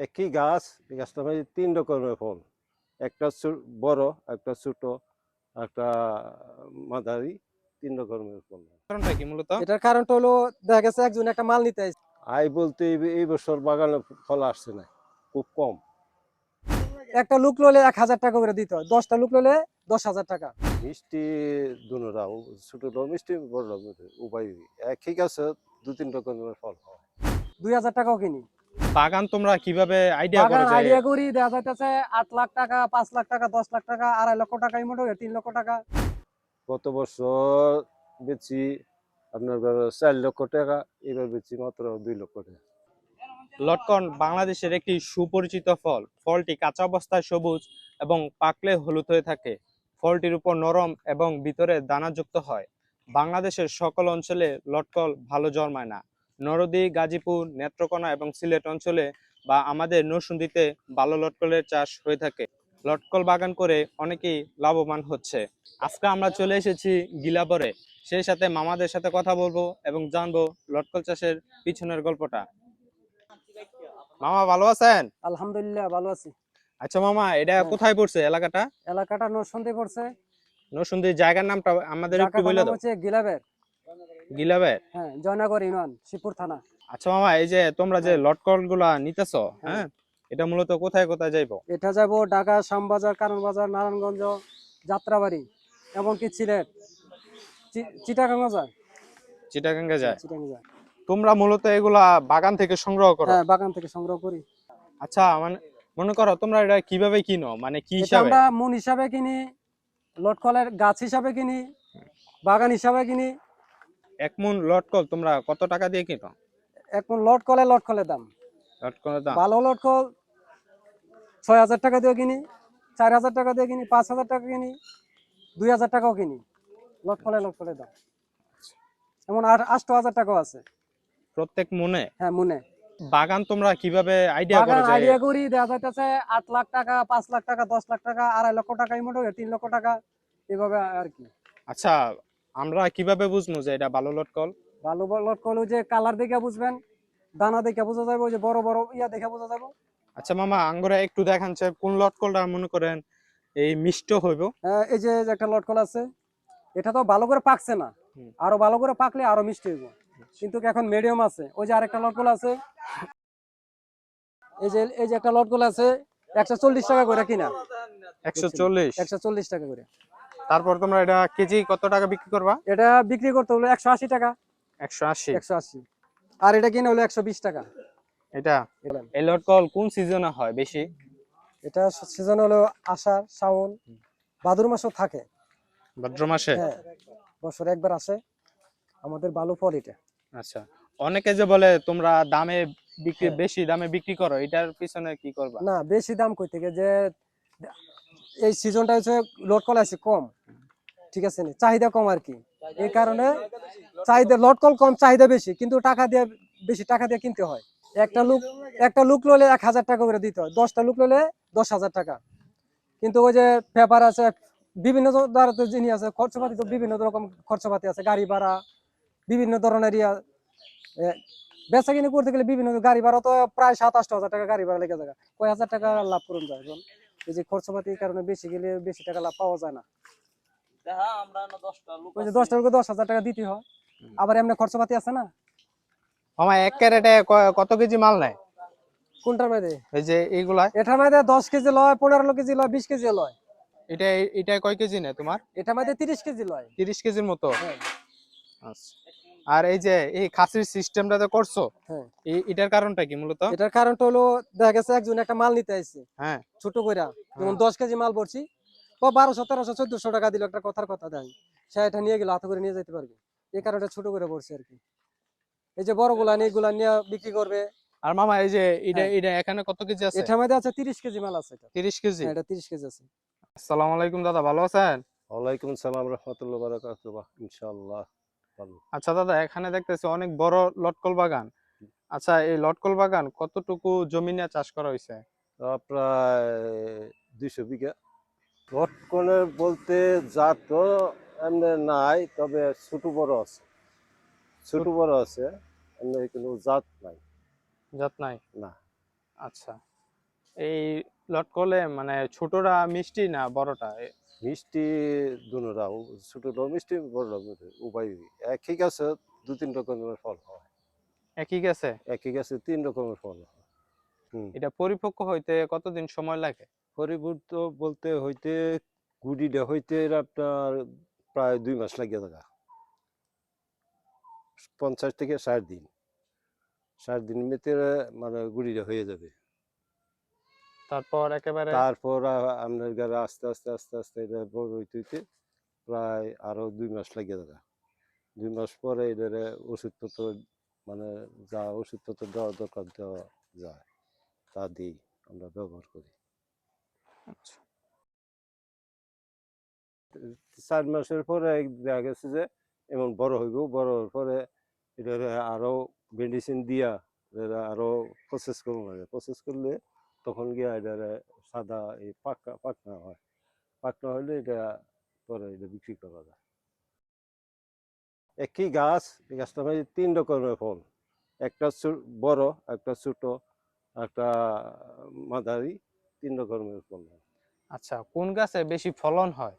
একই গাছ? এই গাছটা মধ্যে তিন রকমের ফল। একটা বড় একটা ছোট একটা মাঝারি তিন রকমের ফল। কারণটা কি মূলত? এটার কারণটা হলো দেখা গেছে একজন একটা মাল নিতে আসছে। আই বলতে এই- এই বছর বাগানে ফল আসছে না খুব কম। একটা লুক ললে এক হাজার টাকা করে দিতে হয় দশটা লুক ললে দশ হাজার টাকা। মিষ্টি দুনোরা ছোটটাও মিষ্টি মিষ্টি উভয়। একই গাছে দু তিন রকমের ফল হয়। দুই হাজার টাকাও কিনি। বাগান তোমরা কীভাবে আইডিয়া করো যে আইডিয়া করি দেখা যাইতেছে আট লাখ টাকা পাঁচ লাখ টাকা দশ লাখ টাকা আড়াই লক্ষ টাকা এই মোটামুটি তিন লক্ষ টাকা। গত বছর বেচি আপনার ধরো চার লক্ষ টাকা এবার বেচি মাত্র দুই লক্ষ টাকা। লটকন বাংলাদেশের একটি সুপরিচিত ফল। ফলটি কাঁচা অবস্থায় সবুজ এবং পাকলে হলুদ হয়ে থাকে। ফলটির উপর নরম এবং ভিতরে দানাযুক্ত হয়। বাংলাদেশের সকল অঞ্চলে লটকল ভালো জন্মায় না। নরদী গাজীপুর নেত্রকোনা এবং সিলেট অঞ্চলে বা আমাদের নরসুন্দিতে ভালো লটকলের চাষ হয়ে থাকে। লটকল বাগান করে অনেকেই লাভবান হচ্ছে। আজকে আমরা চলে এসেছি গিলাবরে। সেই সাথে মামাদের সাথে কথা বলব এবং জানব লটকল চাষের পিছনের গল্পটা। মামা ভালো আছেন? আলহামদুলিল্লাহ ভালো আছি। আচ্ছা মামা এটা হ্যাঁ। কোথায় পড়ছে এলাকাটা? এলাকাটা নরসন্দী পড়ছে। নরসুন্দি জায়গার নামটা আমাদের একটু বলে দাও। হচ্ছে গিলাবের। গিলাবে হ্যাঁ জয়নগর ইউনিয়ন শিবপুর থানা। আচ্ছা মামা এই যে তোমরা যে হ্যাঁ। লটকলগুলা নিতেছো হ্যাঁ। হ্যাঁ এটা মূলত কোথায় কোথায় যাইবো? এটা যাব ঢাকা শ্যামবাজার কারণবাজার নারায়ণগঞ্জ যাত্রাবাড়ি এমনকি সিলেট। যায় চিটাগাঙ্গে যায় চিটাগাং তোমরা মূলত এগুলা বাগান থেকে সংগ্রহ করো? হ্যাঁ বাগান থেকে সংগ্রহ করি। আচ্ছা মানে মনে করো তোমরা এটা কীভাবে কিনো? মানে কি হিসাবে? আমরা মন হিসাবে কিনি লটকলের গাছ হিসাবে কিনি বাগান হিসাবে কিনি এক মন লটকল তোমরা কত টাকা দিয়ে কিনো? এখন লটকলে লটকলের দাম। লটকলের দাম? ভালো লটকল ছয় হাজার টাকা দিয়ে কিনি চার হাজার টাকা দিয়ে কিনি পাঁচ হাজার টাকা কিনি দুই হাজার টাকাও কিনি। লটকলে লটকলের দাম। এমন আট আষ্ট হাজার টাকাও আছে। প্রত্যেক মনে? হ্যাঁ মনে। বাগান তোমরা কীভাবে আইডিয়া করো আইডিয়া করি দেখা যাইতেছে আট লাখ টাকা পাঁচ লাখ টাকা দশ লাখ টাকা আড়াই লক্ষ টাকা এই মোটামুটি তিন লক্ষ টাকা এভাবে আর কি। আচ্ছা আমরা কীভাবে বুঝব যে এটা ভালো লটকল? ভালো লটকল যে কালার দেখে বুঝবেন দানা দেখে বোঝা যাবে ওই যে বড় বড় ইয়া দেখে বোঝা যাবে। আচ্ছা মামা আঙ্গুরে একটু দেখান যে কোন লটকলটা মনে করেন এই মিষ্ট হইব? হ্যাঁ, এই যে একটা লটকল আছে এটা তো ভালো করে পাকছে না। আরও ভালো করে পাকলে আরও মিষ্টি হইব। কিন্তু এখন মিডিয়াম আছে। ওই যে আরেকটা লটকল আছে এই যে এই যে একটা লটকল আছে একশো চল্লিশ টাকা করে কিনা? একশো চল্লিশ? একশো চল্লিশ টাকা করে। তারপর তোমরা এটা কেজি কত টাকা বিক্রি করবা? এটা বিক্রি করতে হলো একশো আশি টাকা। একশো আশি। একশো আশি। আর এটা কিনে হলো একশো বিশ টাকা। এটা। এই লটকল কোন সিজনে হয় বেশি? এটা সিজন হলো আষাঢ় শ্রাবণ ভাদুর মাসও থাকে। ভাদ্র মাসে? হ্যাঁ বছরে একবার আসে আমাদের ভালো ফল এটা। আচ্ছা। অনেকে যে বলে তোমরা দামে বিক্রি হ্যাঁ। বেশি দামে বিক্রি করো এটার পিছনে কি করবা? না বেশি দাম কই থেকে? যে এই সিজনটা হচ্ছে লট কল আছে কম। ঠিক আছে নি? চাহিদা কম আর কি। এই কারণে চাহিদা লট কল কম চাহিদা বেশি কিন্তু টাকা দিয়ে বেশি টাকা দিয়ে কিনতে হয়। একটা লুক একটা লুক ললে এক হাজার টাকা করে দিতে হয়। দশটা লুক ললে দশ হাজার টাকা। কিন্তু ওই যে পেপার আছে বিভিন্ন ধরনের জিনিস আছে খরচপাতি তো বিভিন্ন রকম খরচপাতি আছে গাড়ি ভাড়া বিভিন্ন ধরনের ইয়া বেচা কিনে করতে গেলে বিভিন্ন গাড়ি ভাড়া তো প্রায় সাত আষ্ট হাজার টাকা গাড়ি ভাড়া লেগে যায়। কয় হাজার টাকা লাভ করুন যায় এখন এই যে খরচপাতির কারণে বেশি গেলে বেশি টাকা লাভ পাওয়া যায় না। ওই যে দশটা লোকে দশ হাজার টাকা দিতে হয়। আবার এমনি খরচপাতি আছে না? মামা এক ক্যারেটে কত কেজি মাল নেয়? কোনটার মধ্যে এই যে এইগুলা? এটার মধ্যে দশ কেজি লয় পনেরো কেজি লয় বিশ কেজি লয়। এটা এটা কয় কেজি নেয় তোমার? এটার মধ্যে তিরিশ কেজি লয়। তিরিশ কেজির মতো? হ্যাঁ। আচ্ছা। আর এই যে এই খাসির সিস্টেমটা তো করছ হ্যাঁ। এই- এটার কারণটা কি মূলত? এটার কারণটা হলো দেখা গেছে একজন একটা মাল নিতে আসছে হ্যাঁ। ছোট কইরা। যেমন হ্যাঁ। দশ কেজি মাল পড়ছি ও বারোশো তেরোশো চোদ্দশো টাকা দিল একটা কথার কথা দেয়। সে এটা নিয়ে গেলে হাতে করে নিয়ে যেতে পারবে। এই কারণে ছোট করে পড়ছে আর কি। এই যে বড়গুলা নিয়ে এগুলা নিয়ে বিক্রি করবে। আর মামা এই যে এটা হ্যাঁ। এটা এখানে কত কেজি আছে? এটার মধ্যে আছে তিরিশ কেজি মাল আছে এটা। তিরিশ কেজি? হ্যাঁ, এটা তিরিশ কেজি আছে। আসসালামু আলাইকুম দাদা ভালো আছেন? ওয়ালাইকুম সালাম রহমতুল্লাহ বারাকাত ইনশাআল্লাহ। ভালো আচ্ছা দাদা এখানে দেখতেছি অনেক বড় লটকল বাগান। আচ্ছা এই লটকল বাগান কতটুকু জমি নিয়ে চাষ করা হয়েছে প্রায় দুইশো বিঘা। লটকনের বলতে জাত তো এমনি নাই তবে ছোট বড় আছে। ছোট বড় আছে এমনি কোনো জাত নাই। জাত নাই? না। আচ্ছা। এই লটকলে মানে ছোটরা মিষ্টি না বড়টা? মিষ্টি দুনোরা ছোটটাও মিষ্টি বড়টাও মিষ্টি উভয় একই গাছে দু তিন রকমের ফল হয়। একই গেছে? একই গাছে তিন রকমের ফল হয়। এটা পরিপক্ক হইতে কতদিন সময় লাগে? পরিবর্ত বলতে হইতে গুড়িটা হইতে আপনার প্রায় দুই মাস লাগিয়ে থাকা। পঞ্চাশ থেকে ষাট দিন। ষাট দিন ভিতরে মানে গুড়িটা হয়ে যাবে। তারপর একেবারে তারপর আপনার গাড়ি আস্তে আস্তে আস্তে আস্তে এটা বড় হইতে হইতে প্রায় আরও দুই মাস লাগিয়ে থাকা। দুই মাস পরে এদের ওষুধপত্র মানে যা ওষুধপত্র দেওয়া দরকার দেওয়া যায় তা দিই আমরা ব্যবহার করি। চার মাসের পরে যে, এমন বড় হইব, বড় হওয়ার পরে আরও মেডিসিন দিয়া এটার আরও প্রসেস করব সাদা এই হয়। পাকনা হলে এটা পরে এটা বিক্রি করা যায়। একই গাছ মধ্যে তিন রকমের ফল। একটা বড়, একটা ছোট, একটা মাঝারি। তিন রকমের হয়। আচ্ছা কোন গাছে বেশি ফলন হয়?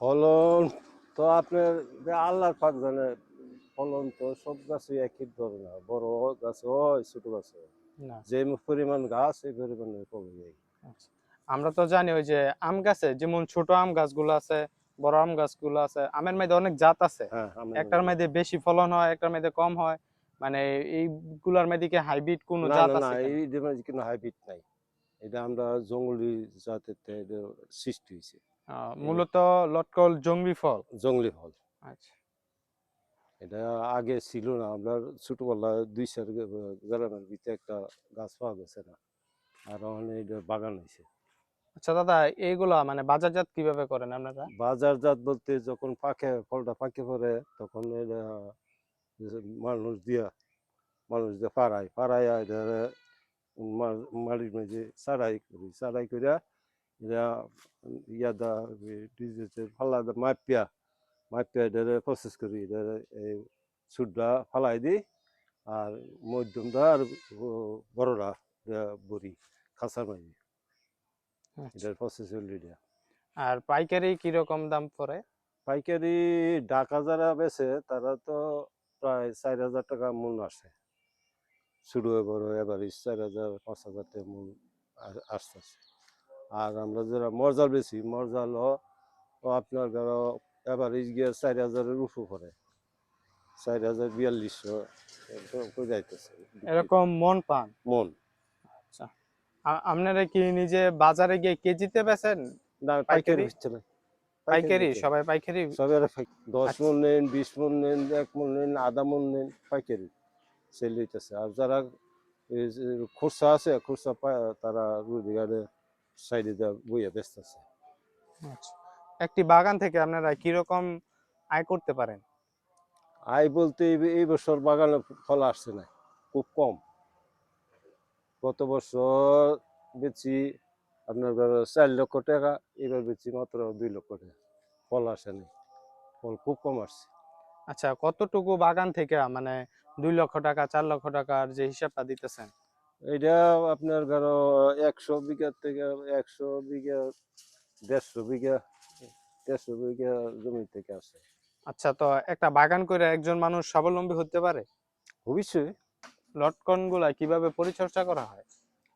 ফলন তো আপনার আল্লাহর পাক জানে ফলন তো সব গাছে একই ধরনের বড় গাছে হয় ছোট গাছে হয়। যে পরিমাণ গাছ এই পরিমাণে ফলন হয় আচ্ছা। আমরা তো জানি ওই যে আম গাছে যেমন ছোট আম গাছগুলো আছে বড় আম গাছগুলো আছে আমের মধ্যে অনেক জাত আছে। হ্যাঁ একটার মধ্যে বেশি ফলন হয় একটার মধ্যে কম হয়। মানে এইগুলার মধ্যে কি হাইব্রিড কোন জাত না না আছে এই হাইব্রিড নাই। এটা আমরা জঙ্গলি জাতের সৃষ্টি হয়েছে। মূলত লটকল জঙ্গলি ফল? জঙ্গলি ফল। আচ্ছা। এটা আগে ছিল না আমরা ছোটবেলায় দুই চার গ্রামের ভিতরে একটা গাছ পাওয়া গেছে না আর এটা বাগান হয়েছে। আচ্ছা দাদা এইগুলা মানে বাজারজাত কীভাবে করেন আপনারা? বাজারজাত বলতে যখন পাকে ফলটা পাকে পড়ে তখন এটা মানুষ দিয়া মানুষ দিয়ে পাড়ায় পাড়ায় মাটির মাঝে চারাই করি চারাই করিয়া এটা ইয়াদা ডিজেতে ফালাদা মাপিয়া মাপিয়া এটা প্রসেস করি এটা এই সুডটা ফালাই দিই আর মধ্যমটা আর বড়রা বড়ি খাসার মাঝে। আচ্ছা। এটার প্রসেস হলো এটা আর পাইকারি কীরকম দাম পড়ে? পাইকারি ঢাকা যারা বেছে তারা তো প্রায় চার হাজার টাকা মূল আসে। শুরু হয়ে বড় এভারেজ চার হাজার পাঁচ হাজার মূল আসতেছে আর আমরা যারা মরজাল বেশি মরজাল আপনার ধরো এভারেজ গিয়ে চার হাজারের উঠু পড়ে। চার হাজার বিয়াল্লিশশো যাইতেছে এরকম মন পান? মন। আ- আপনারা কি নিজে বাজারে গিয়ে কেজিতে বেচেন? না পাইকারি? হচ্ছে না। পাইকারি সবাই পাইকারি? সবাই দশ আচ্ছা। মন নেন বিশ মন নেন এক মন নেন আধা মন নেন পাইকারি। সেল হইতেছে। আর যারা খুরসা আছে খুরসা পায় তারা রুদিগারে সাইডে দেওয়া বইয়া ব্যস্ত আছে আচ্ছা। একটি বাগান থেকে আপনারা কীরকম আয় করতে পারেন? আয় বলতে এই- বছর বাগানে ফল আসছে না খুব কম। গত বছর বেচি আপনার চার লক্ষ টাকা এবার বেচি মাত্র দুই লক্ষ টাকা। ফল আসে নাই ফল খুব কম আসছে। আচ্ছা কতটুকু বাগান থেকে মানে দুই লক্ষ টাকা চার লক্ষ টাকার যে হিসাবটা দিতেছেন। এটা আপনার ধরো একশো বিঘা থেকে একশো বিঘা দেড়শো বিঘা দেড়শো বিঘা জমি থেকে আসে আচ্ছা তো একটা বাগান করে একজন মানুষ স্বাবলম্বী হতে পারে? অবশ্যই। লটকনগুলা কীভাবে পরিচর্যা করা হয়?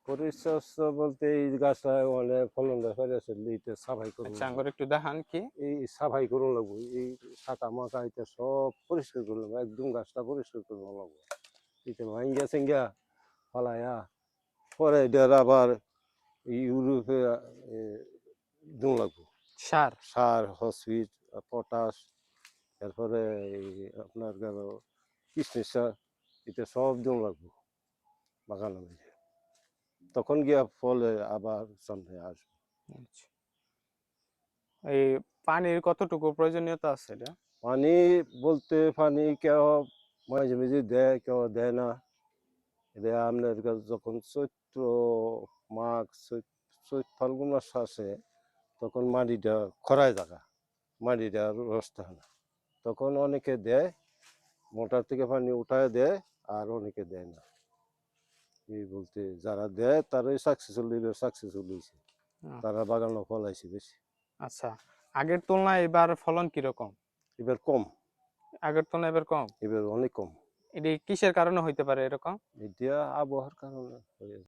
পরিচর্যা বলতে এই গাছটা অনেক ফলন দেখা যাচ্ছে এইটা সাফাই করুন। আচ্ছা আঙ্গুর একটু দেখান কি? এই সাফাই করুন লাগবো এই শাখা মাখা এটা সব পরিষ্কার করুন লাগবো একদম গাছটা পরিষ্কার করুন লাগবো। এটা ভাঙ্গিয়া সিঙ্গা ফলাইয়া পরে এটার আবার ইউরোপে দুন লাগবো। সার? সার হসপিট পটাশ তারপরে আপনার গেল কৃষ্ণের সার এটা সব দিন লাগবো বাগানের তখন গিয়া ফলে আবার সামনে আসবে। আচ্ছা। এই পানির কতটুকু প্রয়োজনীয়তা আছে এটা? পানি বলতে পানি কেউ মাঝে মাঝে দেয় কেউ দেয় না। এটা আপনার যখন চৈত্র মাঘ চৈত ফাল্গুন মাস আসে তখন মাটিটা খরায় থাকা মাটিটা রস থাকে না। তখন অনেকে দেয় মোটর থেকে পানি উঠায় দেয় আর অনেকে দেয় না। এই বলতে যারা দেয় তারাই সাকসেসফুল এবার সাকসেসফুল হয়েছে। তারা বাগানো ফলাইছে বেশি। আচ্ছা আগের তুলনায় এবার ফলন কীরকম? এবার কম। আগের তুলনায় এবার কম? এবার অনেক কম। এটি কিসের কারণে হইতে পারে এরকম? এটা আবহাওয়ার কারণে